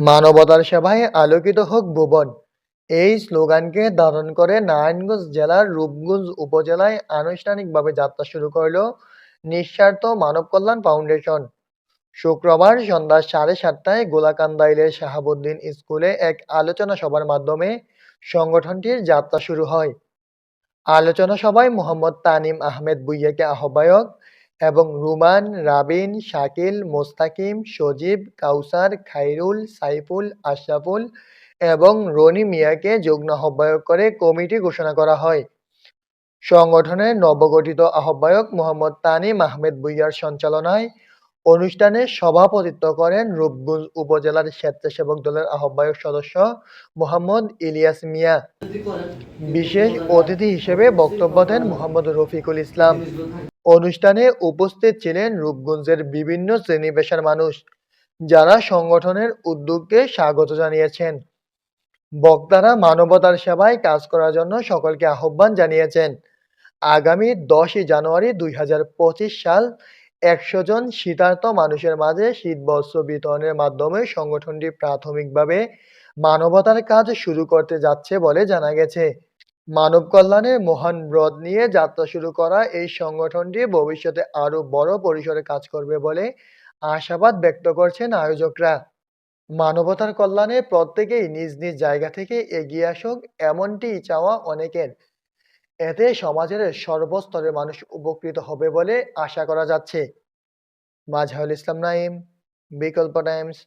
মানবতার সেবায় আলোকিত হোক ভুবন। এই স্লোগানকে ধারণ করে নারায়ণগঞ্জ জেলার রূপগঞ্জ উপজেলায় আনুষ্ঠানিকভাবে যাত্রা শুরু করল নিঃস্বার্থ মানব কল্যাণ ফাউন্ডেশন শুক্রবার সন্ধ্যা সাড়ে সাতটায় গোলাকান্দাইলের শাহাবুদ্দিন স্কুলে এক আলোচনা সভার মাধ্যমে সংগঠনটির যাত্রা শুরু হয়। আলোচনা সভায় মোহাম্মদ তানিম আহমেদ বুইয়াকে আহ্বায়ক এবং রুমান, রাবিন, শাকিল, মোস্তাকিম, সজীব, কাউসার, খাইরুল, সাইফুল, আশরাফুল এবং রনি মিয়াকে যুগ্ম আহ্বায়ক করে কমিটি ঘোষণা করা হয়। সংগঠনের নবগঠিত আহ্বায়ক মোহাম্মদ তানিম আহমেদ বুইয়ার সঞ্চালনায় অনুষ্ঠানে সভাপতিত্ব করেন রূপগঞ্জ উপজেলার স্বেচ্ছাসেবক দলের আহ্বায়ক সদস্য মোহাম্মদ ইলিয়াস মিয়া। বিশেষ অতিথি হিসেবে বক্তব্য দেন মোহাম্মদ রফিকুল ইসলাম। অনুষ্ঠানে উপস্থিত ছিলেন রূপগঞ্জের বিভিন্ন শ্রেণি পেশার মানুষ, যারা সংগঠনের উদ্যোগকে স্বাগত জানিয়েছেন। বক্তারা মানবতার সেবায় কাজ করার জন্য সকলকে আহ্বান জানিয়েছেন। আগামী দশই জানুয়ারি দুই হাজার পঁচিশ সাল একশো জন শীতার্ত মানুষের মাঝে শীতবস্ত্র বিতরণের মাধ্যমে সংগঠনটি প্রাথমিকভাবে মানবতার কাজ শুরু করতে যাচ্ছে বলে জানা গেছে। মানব কল্যাণের মহান ব্রত নিয়ে যাত্রা শুরু করা এই সংগঠনটি ভবিষ্যতে আরও বড় পরিসরে কাজ করবে বলে আশাবাদ ব্যক্ত করছেন আয়োজকরা। মানবতার কল্যাণে প্রত্যেকেই নিজ নিজ জায়গা থেকে এগিয়ে আসুক এমনটি চাওয়া অনেকের। এতে সমাজের সর্বস্তরের মানুষ উপকৃত হবে বলে আশা করা যাচ্ছে। মাজহারুল ইসলাম নাইম বিকল্প টাইমস।